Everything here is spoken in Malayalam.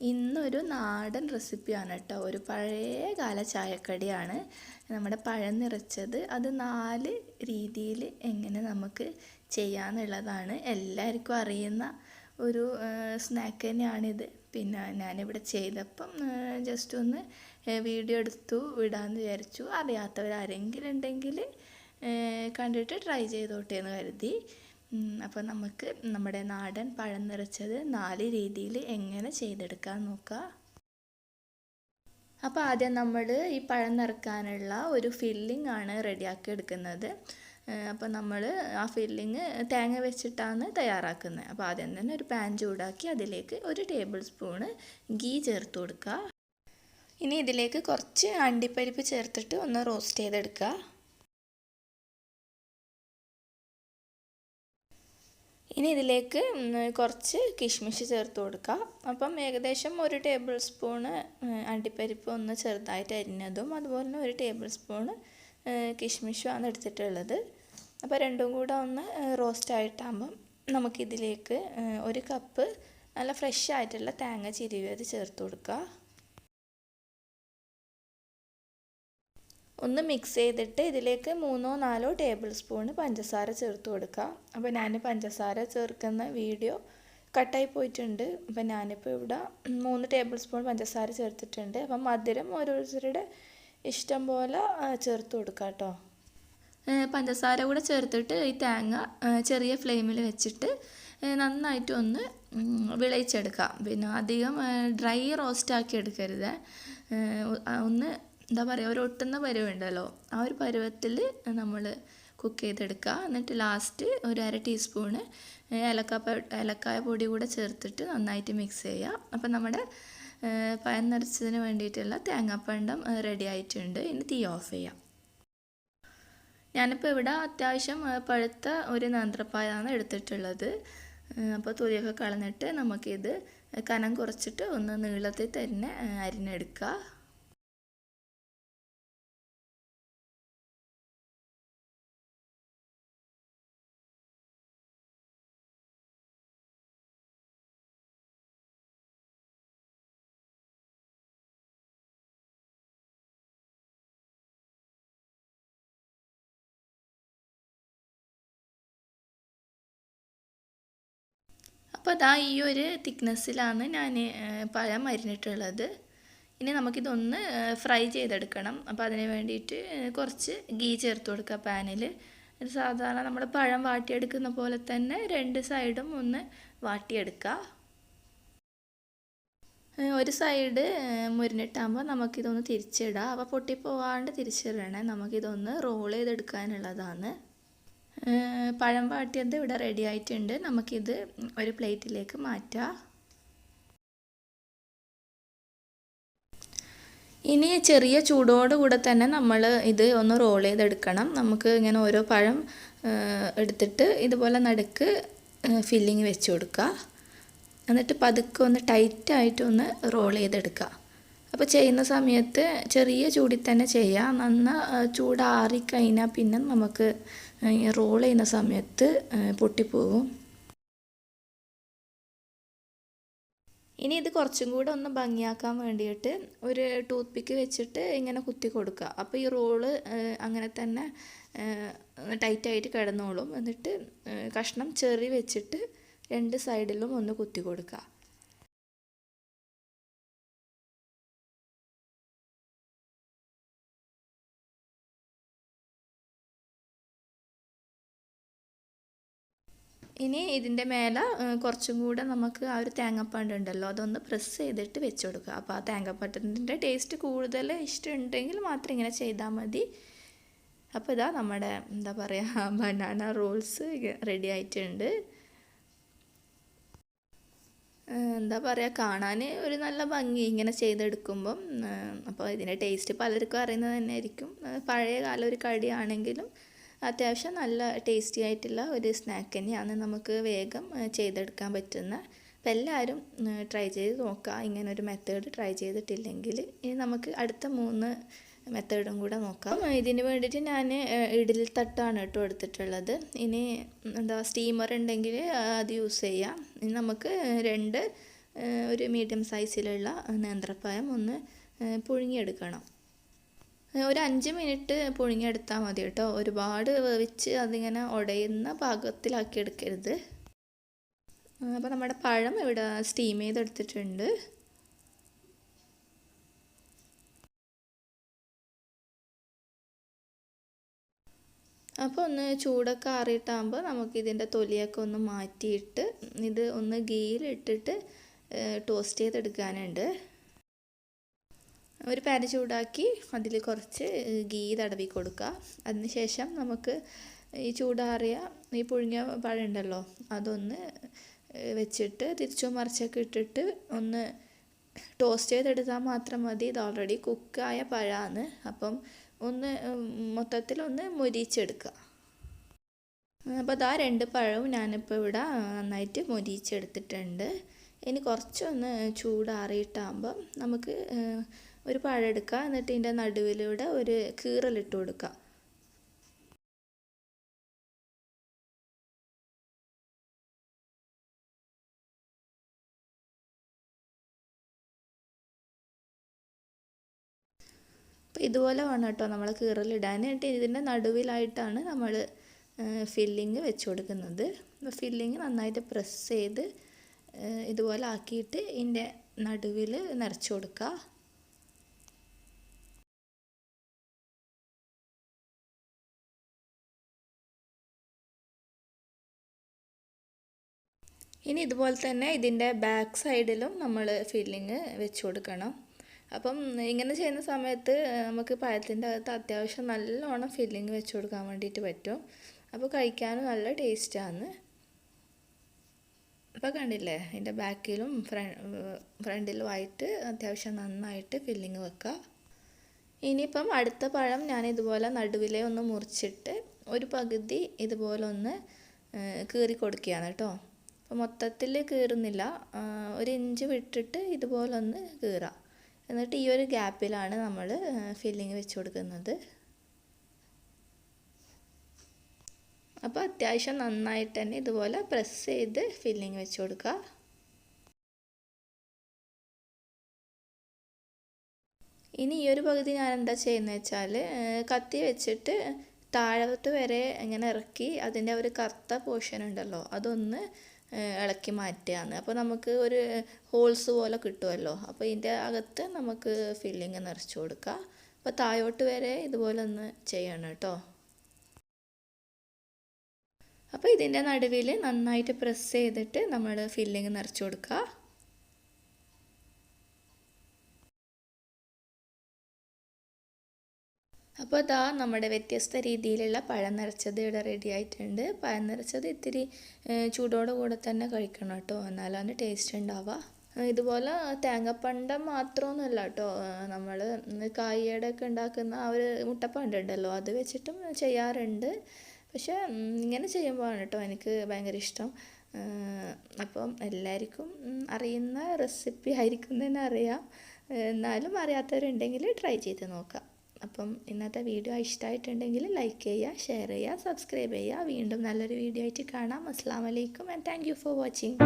ഇന്നൊരു നാടൻ റെസിപ്പിയാണ് കേട്ടോ. ഒരു പഴയ കാല ചായക്കടിയാണ് നമ്മുടെ പഴം നിറച്ചത്. അത് നാല് രീതിയിൽ എങ്ങനെ നമുക്ക് ചെയ്യാമെന്നുള്ളതാണ് എല്ലാവർക്കും അറിയുന്ന ഒരു സ്നാക്ക് തന്നെയാണിത്. പിന്നെ ഞാനിവിടെ ചെയ്തപ്പം ജസ്റ്റ് ഒന്ന് വീഡിയോ എടുത്തു വിടാമെന്ന് വിചാരിച്ചു. അറിയാത്തവരാരെങ്കിലും ഉണ്ടെങ്കിൽ കണ്ടിട്ട് ട്രൈ ചെയ്തോട്ടെ എന്ന് കരുതി. അപ്പോൾ നമുക്ക് നമ്മുടെ നാടൻ പഴം നിറച്ചത് നാല് രീതിയിൽ എങ്ങനെ ചെയ്തെടുക്കാൻ നോക്കാം? അപ്പോൾ ആദ്യം നമ്മൾ ഈ പഴം നിറക്കാനുള്ള ഒരു ഫില്ലിംഗ് ആണ് റെഡിയാക്കി എടുക്കുന്നത്. അപ്പോൾ നമ്മൾ ആ ഫില്ലിങ് തേങ്ങ വെച്ചിട്ടാണ് തയ്യാറാക്കുന്നത്. അപ്പോൾ ആദ്യം തന്നെ ഒരു പാൻ ചൂടാക്കി അതിലേക്ക് ഒരു ടേബിൾ സ്പൂണ് ഗീ ചേർത്ത് കൊടുക്കുക ഇനി ഇതിലേക്ക് കുറച്ച് അണ്ടിപ്പരിപ്പ് ചേർത്തിട്ട് ഒന്ന് റോസ്റ്റ് ചെയ്തെടുക്കുക ഇനി ഇതിലേക്ക് കുറച്ച് കിഷ്മിഷ് ചേർത്ത് കൊടുക്കുക അപ്പം ഏകദേശം ഒരു ടേബിൾ സ്പൂണ് അണ്ടിപ്പരിപ്പ് ഒന്ന് ചെറുതായിട്ട് അരിഞ്ഞതും അതുപോലെ തന്നെ ഒരു ടേബിൾ സ്പൂണ് കിഷ്മിഷുമാണ് എടുത്തിട്ടുള്ളത്. അപ്പോൾ രണ്ടും കൂടെ ഒന്ന് റോസ്റ്റ് ആയിട്ടാകുമ്പം നമുക്കിതിലേക്ക് ഒരു കപ്പ് നല്ല ഫ്രഷ് ആയിട്ടുള്ള തേങ്ങ ചിരിവിയത് ചേർത്ത് കൊടുക്കുക. ഒന്ന് മിക്സ് ചെയ്തിട്ട് ഇതിലേക്ക് മൂന്നോ നാലോ ടേബിൾ സ്പൂണ് പഞ്ചസാര ചേർത്ത് കൊടുക്കുക അപ്പോൾ ഞാൻ പഞ്ചസാര ചേർക്കുന്ന വീഡിയോ കട്ടായി പോയിട്ടുണ്ട്. അപ്പോൾ ഞാനിപ്പോൾ ഇവിടെ മൂന്ന് ടേബിൾ സ്പൂൺ പഞ്ചസാര ചേർത്തിട്ടുണ്ട്. അപ്പം മധുരം ഓരോരുത്തരുടെ ഇഷ്ടം പോലെ ചേർത്ത് കൊടുക്കുക കേട്ടോ. പഞ്ചസാര കൂടെ ചേർത്തിട്ട് ഈ തേങ്ങ ചെറിയ ഫ്ലെയിമിൽ വെച്ചിട്ട് നന്നായിട്ട് ഒന്ന് വിളയിച്ചെടുക്കാം. പിന്നെ അധികം ഡ്രൈ റോസ്റ്റാക്കി എടുക്കരുത്. ഒന്ന് എന്താ പറയുക ഒരു ഒട്ടുന്ന പരുവുണ്ടല്ലോ. ആ ഒരു പരുവത്തിൽ നമ്മൾ കുക്ക് ചെയ്തെടുക്കുക. എന്നിട്ട് ലാസ്റ്റ് ഒരു അര ടീസ്പൂണ് ഏലക്ക ഏലക്കായ പൊടി കൂടെ ചേർത്തിട്ട് നന്നായിട്ട് മിക്സ് ചെയ്യുക. അപ്പം നമ്മുടെ പയർ നിറച്ചതിന് വേണ്ടിയിട്ടുള്ള തേങ്ങാപ്പണ്ടം റെഡി ആയിട്ടുണ്ട്. ഇനി തീ ഓഫ് ചെയ്യാം. ഞാനിപ്പോൾ ഇവിടെ അത്യാവശ്യം പഴുത്ത ഒരു നേന്ത്രപ്പായാണ് എടുത്തിട്ടുള്ളത്. അപ്പോൾ തൊലിയൊക്കെ കളഞ്ഞിട്ട് നമുക്കിത് കനം കുറച്ചിട്ട് ഒന്ന് നീളത്തിൽ തന്നെ അരിഞ്ഞെടുക്കുക. അപ്പോൾ അതാ ഈ ഒരു തിക്നെസ്സിലാണ് ഞാൻ പഴം അരിഞ്ഞിട്ടുള്ളത് ഇനി നമുക്കിതൊന്ന് ഫ്രൈ ചെയ്തെടുക്കണം. അപ്പോൾ അതിന് വേണ്ടിയിട്ട് കുറച്ച് ഗീ ചേർത്ത് കൊടുക്കുക പാനിൽ സാധാരണ നമ്മൾ പഴം വാട്ടിയെടുക്കുന്ന പോലെ തന്നെ രണ്ട് സൈഡും ഒന്ന് വാട്ടിയെടുക്കുക. ഒരു സൈഡ് മുരിഞ്ഞിട്ടാകുമ്പോൾ നമുക്കിതൊന്ന് തിരിച്ചിടാം. അപ്പോൾ പൊട്ടിപ്പോവാണ്ട് തിരിച്ചിടണേ. നമുക്കിതൊന്ന് റോൾ ചെയ്തെടുക്കാനുള്ളതാണ്. പഴം വാട്ടിയത് ഇവിടെ റെഡി ആയിട്ടുണ്ട്. നമുക്കിത് ഒരു പ്ലേറ്റിലേക്ക് മാറ്റാം. ഇനി ചെറിയ ചൂടോടുകൂടെ തന്നെ നമ്മൾ ഇത് ഒന്ന് റോൾ ചെയ്തെടുക്കണം. നമുക്ക് ഇങ്ങനെ ഓരോ പഴം എടുത്തിട്ട് ഇതുപോലെ നടുക്ക് ഫില്ലിങ് വെച്ച് കൊടുക്കുക. എന്നിട്ട് പതുക്കെ ഒന്ന് ടൈറ്റായിട്ട് ഒന്ന് റോൾ ചെയ്തെടുക്കുക. അപ്പോൾ ചെയ്യുന്ന സമയത്ത് ചെറിയ ചൂടിൽ തന്നെ ചെയ്യുക നന്ന ചൂടാറിക്കഴിഞ്ഞാൽ പിന്നെ നമുക്ക് റോൾ ചെയ്യുന്ന സമയത്ത് പൊട്ടിപ്പോകും. ഇനി ഇത് കുറച്ചും കൂടെ ഒന്ന് ഭംഗിയാക്കാൻ വേണ്ടിയിട്ട് ഒരു ടൂത്ത് പിക്ക് വെച്ചിട്ട് ഇങ്ങനെ കുത്തി കൊടുക്കുക. അപ്പോൾ ഈ റോൾ അങ്ങനെ തന്നെ ടൈറ്റായിട്ട് കിടന്നോളും. എന്നിട്ട് കഷ്ണം ചെറി വെച്ചിട്ട് രണ്ട് സൈഡിലും ഒന്ന് കുത്തി കൊടുക്കുക. ഇനി ഇതിന്റെ മേലെ കുറച്ചും കൂടെ നമുക്ക് ആ ഒരു തേങ്ങാപ്പാണ്ട് ഉണ്ടല്ലോ അതൊന്ന് പ്രസ് ചെയ്തിട്ട് വെച്ച് കൊടുക്കുക. അപ്പോൾ ആ തേങ്ങാപ്പാട്ടിന്റെ ടേസ്റ്റ് കൂടുതൽ ഇഷ്ടമുണ്ടെങ്കിൽ മാത്രം ഇങ്ങനെ ചെയ്താൽ മതി. അപ്പോൾ ഇതാ നമ്മുടെ എന്താ പറയുക ബനാന റോൾസ് റെഡി ആയിട്ടുണ്ട്. എന്താ പറയുക കാണാൻ ഒരു നല്ല ഭംഗി ഇങ്ങനെ ചെയ്തെടുക്കുമ്പം അപ്പോൾ ഇതിന്റെ ടേസ്റ്റ് പലർക്കും അറിയുന്നത് തന്നെ ആയിരിക്കും. പഴയ കാല ഒരു കടിയാണെങ്കിലും അത്യാവശ്യം നല്ല ടേസ്റ്റി ആയിട്ടുള്ള ഒരു സ്നാക്ക് തന്നെയാണ് നമുക്ക് വേഗം ചെയ്തെടുക്കാൻ പറ്റുന്ന. അപ്പോൾ എല്ലാവരും ട്രൈ ചെയ്ത് നോക്കുക ഇങ്ങനെ ഒരു മെത്തേഡ് ട്രൈ ചെയ്തിട്ടില്ലെങ്കിൽ ഇനി നമുക്ക് അടുത്ത മൂന്ന് മെത്തേഡും കൂടെ നോക്കാം. ഇതിന് വേണ്ടിയിട്ട് ഞാൻ ഇഡലി തട്ടാണ് കേട്ടോ എടുത്തിട്ടുള്ളത്. ഇനി എന്താ സ്റ്റീമർ ഉണ്ടെങ്കിൽ അത് യൂസ് ചെയ്യാം. ഇനി നമുക്ക് രണ്ട് ഒരു മീഡിയം സൈസിലുള്ള നേന്ത്രപ്പഴം ഒന്ന് പുഴുങ്ങിയെടുക്കണം. ഒരു അഞ്ച് മിനിറ്റ് പുഴുങ്ങിയെടുത്താൽ മതി കേട്ടോ. ഒരുപാട് വേവിച്ച് അതിങ്ങനെ ഉടയുന്ന പാകത്തിലാക്കി എടുക്കരുത് അപ്പോൾ നമ്മുടെ പഴം ഇവിടെ സ്റ്റീം ചെയ്തെടുത്തിട്ടുണ്ട്. അപ്പോൾ ഒന്ന് ചൂടൊക്കെ ആറിയിട്ടാകുമ്പോൾ നമുക്ക് ഇതിന്റെ തൊലിയൊക്കെ ഒന്ന് മാറ്റിയിട്ട് ഇത് ഒന്ന് ഗീയിലിട്ടിട്ട് ടോസ്റ്റ് ചെയ്തെടുക്കാനുണ്ട്. ഒരു പാൻ ചൂടാക്കി അതിൽ കുറച്ച് ഗീ തടവി കൊടുക്കുക അതിനുശേഷം നമുക്ക് ഈ ചൂടാറിയ ഈ പുഴുങ്ങിയ പഴം ഉണ്ടല്ലോ അതൊന്ന് വെച്ചിട്ട് തിരിച്ചും മറിച്ചൊക്കെ ഇട്ടിട്ട് ഒന്ന് ടോസ്റ്റ് ചെയ്തെടുത്താൽ മാത്രം മതി. ഇത് ഓൾറെഡി കുക്കായ പഴമാണ് അപ്പം ഒന്ന് മൊത്തത്തിൽ ഒന്ന് മുരിച്ചെടുക്കുക അപ്പോൾ അതാ രണ്ട് പഴവും ഞാനിപ്പോൾ ഇവിടെ നന്നായിട്ട് മുരിച്ചെടുത്തിട്ടുണ്ട്. ഇനി കുറച്ചൊന്ന് ചൂടാറിയിട്ടാകുമ്പം നമുക്ക് ഒരു പഴം എടുക്കുക എന്നിട്ട് ഇതിന്റെ നടുവിലൂടെ ഒരു കീറലിട്ട് കൊടുക്കുക അപ്പോൾ ഇതുപോലെ വേണം കേട്ടോ നമ്മൾ കീറലിടാൻ. എന്നിട്ട് ഇതിന്റെ നടുവിലായിട്ടാണ് നമ്മൾ ഫില്ലിങ് വെച്ച് കൊടുക്കുന്നത്. അപ്പോൾ ഫില്ലിങ് നന്നായിട്ട് പ്രസ് ചെയ്ത് ഇതുപോലെ ആക്കിയിട്ട് ഇതിന്റെ നടുവിൽ നിറച്ച് കൊടുക്കുക ഇനി ഇതുപോലെ തന്നെ ഇതിന്റെ ബാക്ക് സൈഡിലും നമ്മൾ ഫില്ലിങ് വെച്ച് കൊടുക്കണം. അപ്പം ഇങ്ങനെ ചെയ്യുന്ന സമയത്ത് നമുക്ക് പഴത്തിന്റെ അകത്ത് അത്യാവശ്യം നല്ലോണം ഫില്ലിങ് വെച്ച് കൊടുക്കാൻ വേണ്ടിയിട്ട് പറ്റും. അപ്പോൾ കഴിക്കാനും നല്ല ടേസ്റ്റാണ് അപ്പോൾ കണ്ടില്ലേ ഇതിന്റെ ബാക്കിലും ഫ്രണ്ടിലുമായിട്ട് അത്യാവശ്യം നന്നായിട്ട് ഫില്ലിങ് വെക്കുക ഇനിയിപ്പം അടുത്ത പഴം ഞാൻ ഇതുപോലെ നടുവിലെ ഒന്ന് മുറിച്ചിട്ട് ഒരു പകുതി ഇതുപോലെ ഒന്ന് കീറി കൊടുക്കുകയാണ് കേട്ടോ. അപ്പോൾ മൊത്തത്തിൽ കീറുന്നില്ല. ഒരു ഇഞ്ച് വിട്ടിട്ട് ഇതുപോലെ ഒന്ന് കീറാം. എന്നിട്ട് ഈ ഒരു ഗ്യാപ്പിലാണ് നമ്മൾ ഫില്ലിങ് വെച്ച് കൊടുക്കുന്നത്. അപ്പോൾ അത്യാവശ്യം നന്നായിട്ട് തന്നെ ഇതുപോലെ പ്രസ് ചെയ്ത് ഫില്ലിങ് വെച്ച് കൊടുക്കുക ഇനി ഈ ഒരു പകുതി ഞാൻ എന്താ ചെയ്യുന്നത് വെച്ചാൽ കത്തി വെച്ചിട്ട് താഴത്ത് വരെ ഇങ്ങനെ ഇറക്കി അതിന്റെ ഒരു കറുത്ത പോർഷൻ ഉണ്ടല്ലോ അതൊന്ന് ഇളക്കി മാറ്റുകയാണ്. അപ്പോൾ നമുക്ക് ഒരു ഹോൾസ് പോലെ കിട്ടുമല്ലോ. അപ്പോൾ ഇതിന്റെ അകത്ത് നമുക്ക് ഫില്ലിങ് നിറച്ച് കൊടുക്കുക അപ്പോൾ താഴോട്ട് വരെ ഇതുപോലെ ഒന്ന് ചെയ്യണം കേട്ടോ. അപ്പോൾ ഇതിന്റെ നടുവിൽ നന്നായിട്ട് പ്രസ് ചെയ്തിട്ട് നമ്മൾ ഫില്ലിങ് നിറച്ച് കൊടുക്കുക അപ്പോൾ അതാ നമ്മുടെ വ്യത്യസ്ത രീതിയിലുള്ള പഴം നിറച്ചത് ഇവിടെ റെഡി ആയിട്ടുണ്ട്. പഴം നിറച്ചത് ഇത്തിരി ചൂടോടെ കൂടെ തന്നെ കഴിക്കണം കേട്ടോ. എന്നാലാണ് ടേസ്റ്റ് ഉണ്ടാവുക. ഇതുപോലെ തേങ്ങപ്പണ്ടം മാത്രമൊന്നുമല്ല കേട്ടോ. നമ്മൾ കായയുടെ ഒക്കെ ഉണ്ടാക്കുന്ന ആ ഒരു മുട്ടപ്പണ്ട് ഉണ്ടല്ലോ അത് വെച്ചിട്ടും ചെയ്യാറുണ്ട്. പക്ഷേ ഇങ്ങനെ ചെയ്യുമ്പോഴാണ് കേട്ടോ എനിക്ക് ഭയങ്കര ഇഷ്ടം. അപ്പം എല്ലാവർക്കും അറിയുന്ന റെസിപ്പി ആയിരിക്കും തന്നെ അറിയാം. എന്നാലും അറിയാത്തവരുണ്ടെങ്കിൽ ട്രൈ ചെയ്ത് നോക്കാം. അപ്പം ഇന്നത്തെ വീഡിയോ ഇഷ്ടമായിട്ടുണ്ടെങ്കിൽ ലൈക്ക് ചെയ്യുക ഷെയർ ചെയ്യുക സബ്സ്ക്രൈബ് ചെയ്യുക. വീണ്ടും നല്ലൊരു വീഡിയോ ആയിട്ട് കാണാം. അസ്സാം വലൈക്കും ആൻഡ് താങ്ക് ഫോർ വാച്ചിങ്